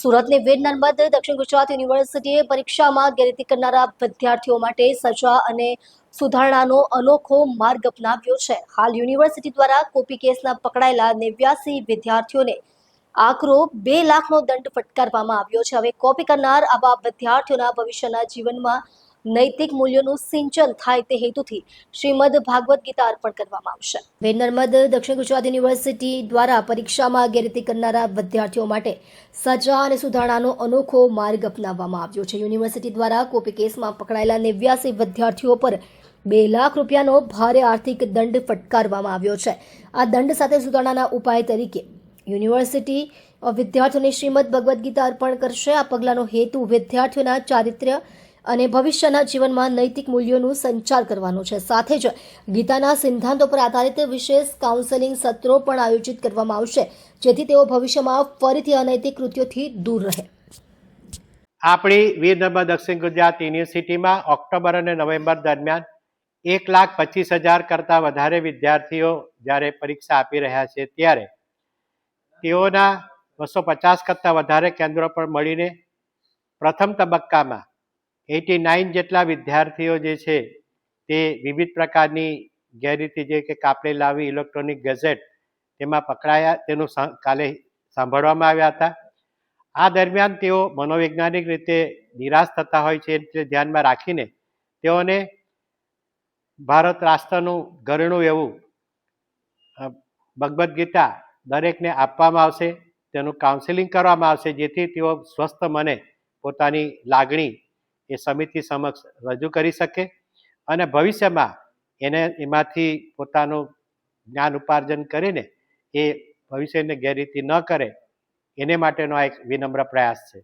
સુરતની વીર નર્મદ દક્ષિણ ગુજરાત યુનિવર્સિટીએ પરીક્ષામાં ગેરરીતિ કરનારા વિદ્યાર્થીઓ માટે સજા અને સુધારણાનો અનોખો માર્ગ અપનાવ્યો છે. હાલ યુનિવર્સિટી દ્વારા કોપી કેસના પકડાયેલા નેવ્યાસી વિદ્યાર્થીઓને આકરો બે લાખનો દંડ ફટકારવામાં આવ્યો છે. હવે કોપી કરનાર આવા વિદ્યાર્થીઓના ભવિષ્યના જીવનમાં નૈતિક મૂલ્યોનું સિંચન થાય તે હેતુથી શ્રીમદ ભાગવત ગીતા અર્પણ કરવામાં આવશે. નર્મદ દક્ષિણ ગુજરાત યુનિવર્સિટી દ્વારા પરીક્ષામાં ગેરરીતિ કરનારા વિદ્યાર્થીઓ માટે સજા અને સુધારણાનો અનોખો માર્ગ અપનાવવામાં આવ્યો છે. યુનિવર્સિટી દ્વારા કોપી કેસમાં પકડાયેલા નેવ્યાસી વિદ્યાર્થીઓ પર બે લાખ રૂપિયાનો ભારે આર્થિક દંડ ફટકારવામાં આવ્યો છે. આ દંડ સાથે સુધારણાના ઉપાય તરીકે યુનિવર્સિટી વિદ્યાર્થીઓને શ્રીમદ ભગવદ્ ગીતા અર્પણ કરશે. આ પગલાંનો હેતુ વિદ્યાર્થીઓના ચારિત્ર્ય અને ભવિષ્યના જીવનમાં નૈતિક મૂલ્યોનું સંચાર કરવાનો છે. સાથે જ ગીતાના સિદ્ધાંતો પર આધારિત વિશેષ કાઉન્સેલિંગ સત્રો પણ આયોજિત કરવામાં આવશે, જેથી તેઓ ભવિષ્યમાં ફરીથી અનૈતિક કૃત્યોથી દૂર રહે. આપણી વીર નર્મદ દક્ષિણ ગુજરાત યુનિવર્સિટીમાં ઓક્ટોબર અને નવેમ્બર દરમિયાન એક લાખ પચીસ હજાર કરતાં વધારે વિદ્યાર્થીઓ જ્યારે પરીક્ષા આપી રહ્યા છે, ત્યારે તેઓના બસો પચાસ કરતાં વધારે કેન્દ્રો પર મળીને પ્રથમ તબક્કામાં એટી નાઇન જેટલા વિદ્યાર્થીઓ જે છે, તે વિવિધ પ્રકારની ગેરરીતિ જે કે કાપડે લાવી, ઇલેક્ટ્રોનિક ગેઝેટ તેમાં પકડાયા, તેનું કાલે સાંભળવામાં આવ્યા હતા. આ દરમિયાન તેઓ મનોવૈજ્ઞાનિક રીતે નિરાશ થતા હોય છે એટલે ધ્યાનમાં રાખીને તેઓને ભારત રાષ્ટ્રનું ઘરેણું એવું ભગવદ્ ગીતા દરેકને આપવામાં આવશે, તેનું કાઉન્સેલિંગ કરવામાં આવશે, જેથી તેઓ સ્વસ્થ મને પોતાની લાગણી એ સમિતિ સમક્ષ રજૂ કરી શકે અને ભવિષ્યમાં એને એમાંથી પોતાનું જ્ઞાન ઉપાર્જન કરીને એ ભવિષ્યને ગેરરીતિ ન કરે, એને માટેનો આ એક વિનમ્ર પ્રયાસ છે.